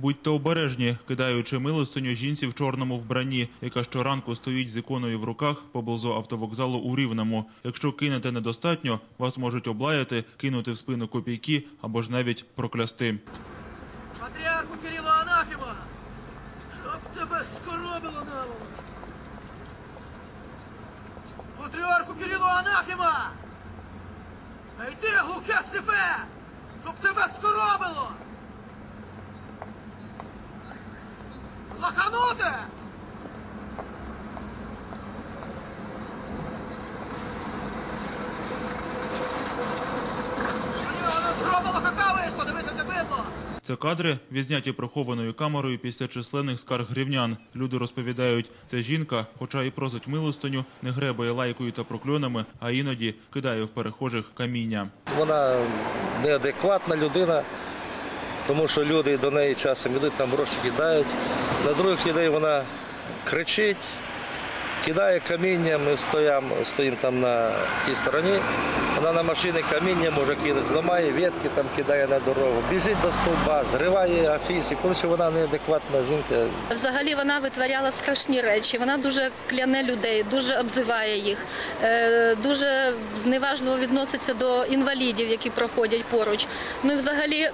Будьте обережні, кидаючи милостиню жінці в чорному вбранні, яка щоранку стоїть з іконою в руках поблизу автовокзалу у Рівному. Якщо кинете недостатньо, вас можуть облаяти, кинути в спину копійки або ж навіть проклясти. Патріарху Кирилу Анафіма! Щоб тебе скоробило наволоч! Патріарху Кирилу Анафіма! А й глухе сліпе! Щоб тебе скоробило! Дивися це кадри відзняті прихованою камерою після численних скарг грівнян. Люди розповідають, ця жінка, хоча і просить милостиню, не гребає лайкою та прокльонами, а іноді кидає в перехожих каміння. Вона неадекватна людина, тому що люди до неї часом йдуть, там гроші кидають. На других людей вона кричить, кидає каміння, ми стоїмо, стоїмо там на тій стороні. Вона на машині каміння може кинути, ламає ветки, там кидає на дорогу, біжить до стовба, зриває афіші. Коротше, вона неадекватна жінка. Взагалі вона витворяла страшні речі. Вона дуже кляне людей, дуже обзиває їх, е, дуже зневажливо відноситься до інвалідів, які проходять поруч. Ну і взагалі.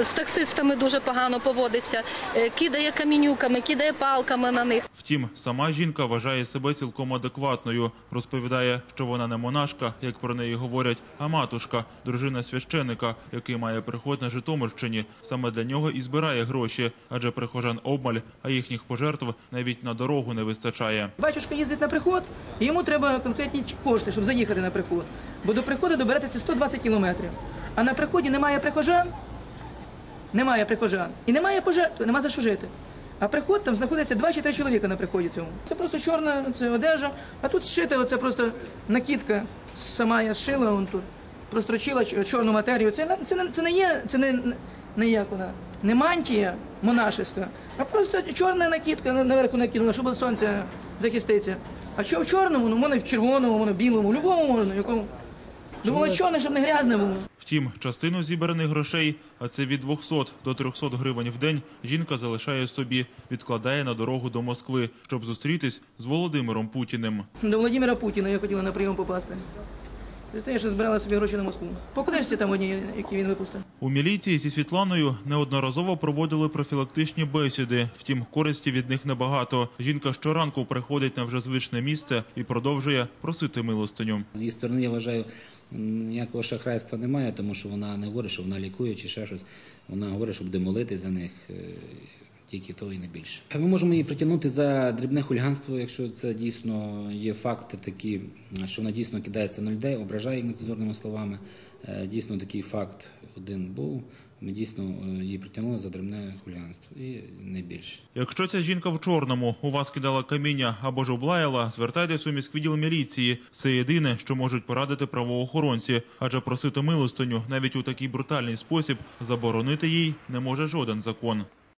З таксистами дуже погано поводиться, е, кидає камінюками, кидає палками на них. Втім, сама жінка вважає себе цілком адекватною. Розповідає, що вона не монашка, як про неї говорять, а матушка, дружина священика, який має приход на Житомирщині. Саме для нього і збирає гроші, адже прихожан обмаль, а їхніх пожертв навіть на дорогу не вистачає. Батюшка їздить на приход, і йому треба конкретні кошти, щоб заїхати на приход. Бо до приходу доберетеся 120 кілометрів. А на приході немає прихожан, немає прихожан. І немає пожертв, нема за що жити. А приход там знаходиться два чи три чоловіка на приході цьому. Це просто чорна це одежа, а тут зшита оце просто накидка. Сама я зшила вон тут. Прострочила чорну матерію. Це, це, не- це не є, це не, не як вона, не мантія монашеська, а просто чорна накидка наверху накинула, щоб від сонця захиститися. А що в чорному, ну можна в червоному, можна в білому, в любому можна, в якому. Думала, чорне, щоб не грязне було. Втім, частину зібраних грошей, а це від 200 до 300 гривень в день, жінка залишає собі, відкладає на дорогу до Москви, щоб зустрітись з Володимиром Путіним. До Володимира Путіна я хотіла на прийом попасти. Представляєш, що збирала собі гроші на Москву. По книжці там одній, які він випустив. У міліції зі Світланою неодноразово проводили профілактичні бесіди. Втім, користі від них небагато. Жінка щоранку приходить на вже звичне місце і продовжує просити милостиню. З її сторони, я вважаю, ніякого шахрайства немає, тому що вона не говорить, що вона лікує чи ще щось. Вона говорить, що буде молити за них. Тільки того і не більше. Ми можемо її притягнути за дрібне хуліганство, якщо це дійсно є факти такі, що вона дійсно кидається на людей, ображає їх нецензурними словами. Е, Дійсно такий факт один був. Ми дійсно е, її притягнули за дрібне хуліганство і не більше. Якщо ця жінка в чорному у вас кидала каміння або ж облаяла, звертайтесь у міськвідділ міліції. Це єдине, що можуть порадити правоохоронці, адже просити милостиню навіть у такий брутальний спосіб заборонити їй не може жоден закон.